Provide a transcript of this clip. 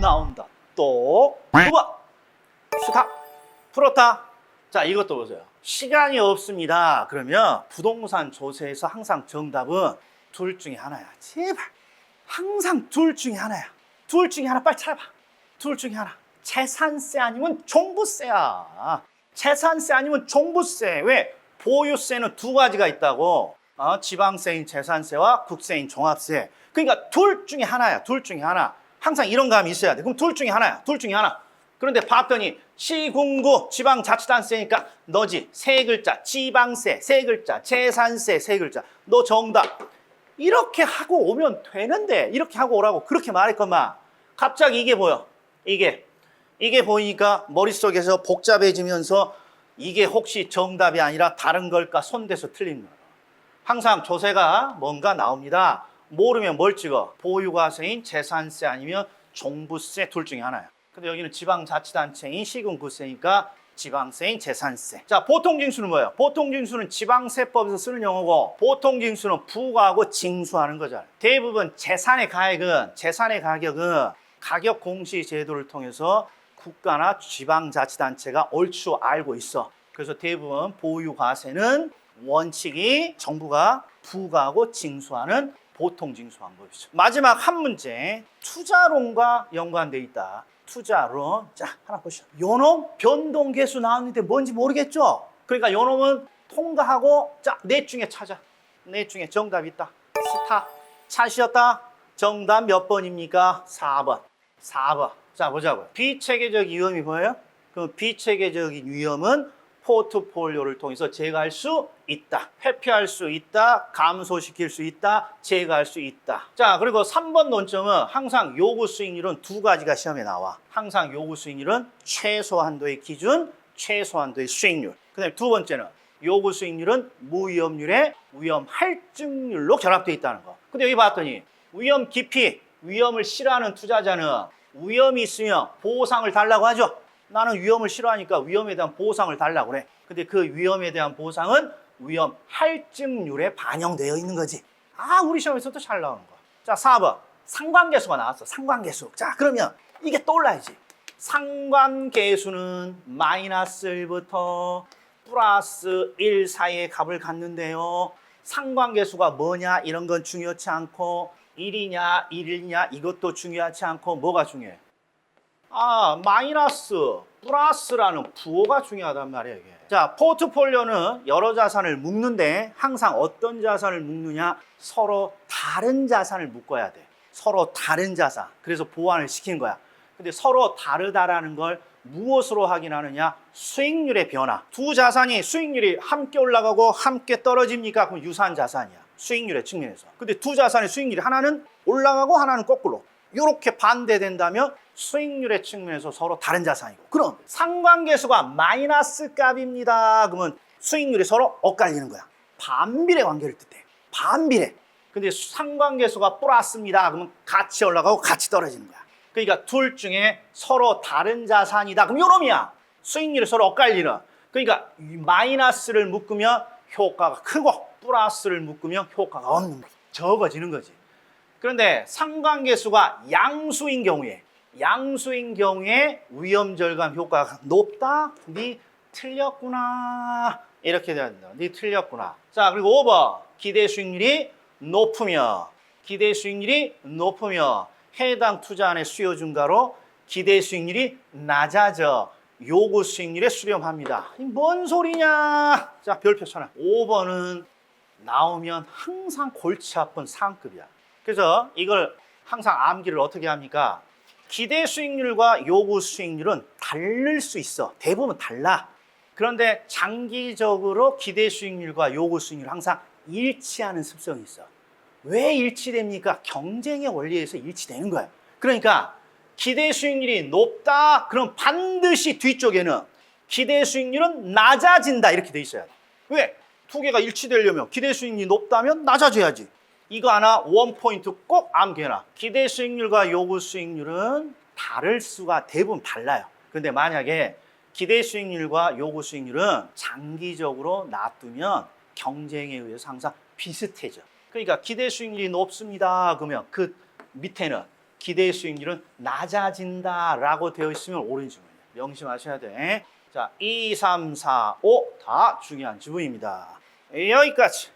나온다. 또 9번 스탑 풀었다. 자 이것도 보세요. 시간이 없습니다. 그러면 부동산 조세에서 항상 정답은 둘 중에 하나야. 제발 항상 둘 중에 하나야. 둘 중에 하나 빨리 찾아봐. 둘 중에 하나. 재산세 아니면 종부세야. 재산세 아니면 종부세. 왜? 보유세는 두 가지가 있다고. 어, 지방세인 재산세와 국세인 종합세. 그러니까 둘 중에 하나야. 둘 중에 하나. 항상 이런 감이 있어야 돼. 그럼 둘 중에 하나야. 둘 중에 하나. 그런데 봤더니 시군구 지방자치단세니까 너지. 세 글자. 지방세. 세 글자. 재산세. 세 글자. 너 정답. 이렇게 하고 오면 되는데 이렇게 하고 오라고 그렇게 말했건만 갑자기 이게 보여. 이게. 이게 보이니까 머릿속에서 복잡해지면서 이게 혹시 정답이 아니라 다른 걸까 손대서 틀린 거야. 항상 조세가 뭔가 나옵니다 모르면 뭘 찍어 보유과세인 재산세 아니면 종부세 둘 중에 하나야 근데 여기는 지방자치단체인 시군구세니까 지방세인 재산세. 자, 보통징수는 뭐예요? 보통징수는 지방세법에서 쓰는 용어고 보통징수는 부과하고 징수하는 거잖아요. 대부분 재산의 가액은 재산의 가격은 가격 공시 제도를 통해서 국가나 지방자치단체가 얼추 알고 있어. 그래서 대부분 보유과세는 원칙이 정부가 부과하고 징수하는 보통 징수 방법이죠. 마지막 한 문제 투자론과 연관돼 있다. 투자론. 자, 하나 보시죠. 요놈 변동 계수 나왔는데 뭔지 모르겠죠? 그러니까 요놈은 통과하고 자, 넷 중에 찾아. 넷 중에 정답이 있다. 스탑. 찾으셨다. 정답 몇 번입니까? 4번. 4번. 자, 보자고요. 비체계적 위험이 뭐예요? 그 비체계적인 위험은 포트폴리오를 통해서 제거할 수 있다. 회피할 수 있다. 감소시킬 수 있다. 제거할 수 있다. 자, 그리고 3번 논점은 항상 요구 수익률은 두 가지가 시험에 나와. 항상 요구 수익률은 최소한도의 기준, 최소한도의 수익률. 그다음에 두 번째는 요구 수익률은 무위험률의 위험 할증률로 결합되어 있다는 거. 근데 여기 봤더니 위험 깊이, 위험을 싫어하는 투자자는 위험이 있으면 보상을 달라고 하죠. 나는 위험을 싫어하니까 위험에 대한 보상을 달라고 그래. 근데 그 위험에 대한 보상은 위험 할증률에 반영되어 있는 거지. 아, 우리 시험에서도 잘 나오는 거야. 자, 4번. 상관계수가 나왔어. 상관계수. 자, 그러면 이게 떠올라야지. 상관계수는 마이너스 1부터 플러스 1 사이의 값을 갖는데요. 상관계수가 뭐냐 이런 건 중요치 않고 1이냐 1이냐 이것도 중요하지 않고 뭐가 중요해? 아 마이너스 플러스라는 부호가 중요하단 말이에요 이게. 자 포트폴리오는 여러 자산을 묶는데 항상 어떤 자산을 묶느냐? 서로 다른 자산을 묶어야 돼. 서로 다른 자산. 그래서 보완을 시킨 거야. 근데 서로 다르다라는 걸 무엇으로 확인하느냐? 수익률의 변화. 두 자산이 수익률이 함께 올라가고 함께 떨어집니까? 그럼 유사한 자산이야. 수익률의 측면에서. 근데 두 자산의 수익률이 하나는 올라가고 하나는 거꾸로. 이렇게 반대된다면 수익률의 측면에서 서로 다른 자산이고. 그럼 상관계수가 마이너스 값입니다. 그러면 수익률이 서로 엇갈리는 거야. 반비례 관계를 뜻해. 반비례. 근데 상관계수가 플러스입니다. 그러면 같이 올라가고 같이 떨어지는 거야. 그러니까 둘 중에 서로 다른 자산이다. 그럼 요놈이야. 수익률이 서로 엇갈리는. 그러니까 이 마이너스를 묶으면 효과가 크고 플러스를 묶으면 효과가 없는 거지. 적어지는 거지. 그런데 상관계수가 양수인 경우에 양수인 경우에 위험 절감 효과가 높다. 네 틀렸구나. 이렇게 된다. 네 틀렸구나. 자, 그리고 5번. 기대 수익률이 높으면 기대 수익률이 높으면 해당 투자안의 수요 증가로 기대 수익률이 낮아져 요구 수익률에 수렴합니다. 이뭔 소리냐? 자, 별표 쳐놔. 5번은 나오면 항상 골치 아픈 상급이야. 그래서 이걸 항상 암기를 어떻게 합니까? 기대 수익률과 요구 수익률은 다를 수 있어. 대부분 달라. 그런데 장기적으로 기대 수익률과 요구 수익률 항상 일치하는 습성이 있어. 왜 일치됩니까? 경쟁의 원리에서 일치되는 거예요. 그러니까 기대 수익률이 높다. 그럼 반드시 뒤쪽에는 기대 수익률은 낮아진다. 이렇게 돼 있어야 돼. 왜? 두 개가 일치되려면 기대 수익률이 높다면 낮아져야지. 이거 하나 원 포인트 꼭 암기해놔. 기대 수익률과 요구 수익률은 다를 수가 대부분 달라요. 근데 만약에 기대 수익률과 요구 수익률은 장기적으로 놔두면 경쟁에 의해서 항상 비슷해져. 그러니까 기대 수익률이 높습니다. 그러면 그 밑에는 기대 수익률은 낮아진다라고 되어 있으면 옳은 지문이에요. 명심하셔야 돼. 자, 2, 3, 4, 5 다 중요한 지문입니다. 여기까지.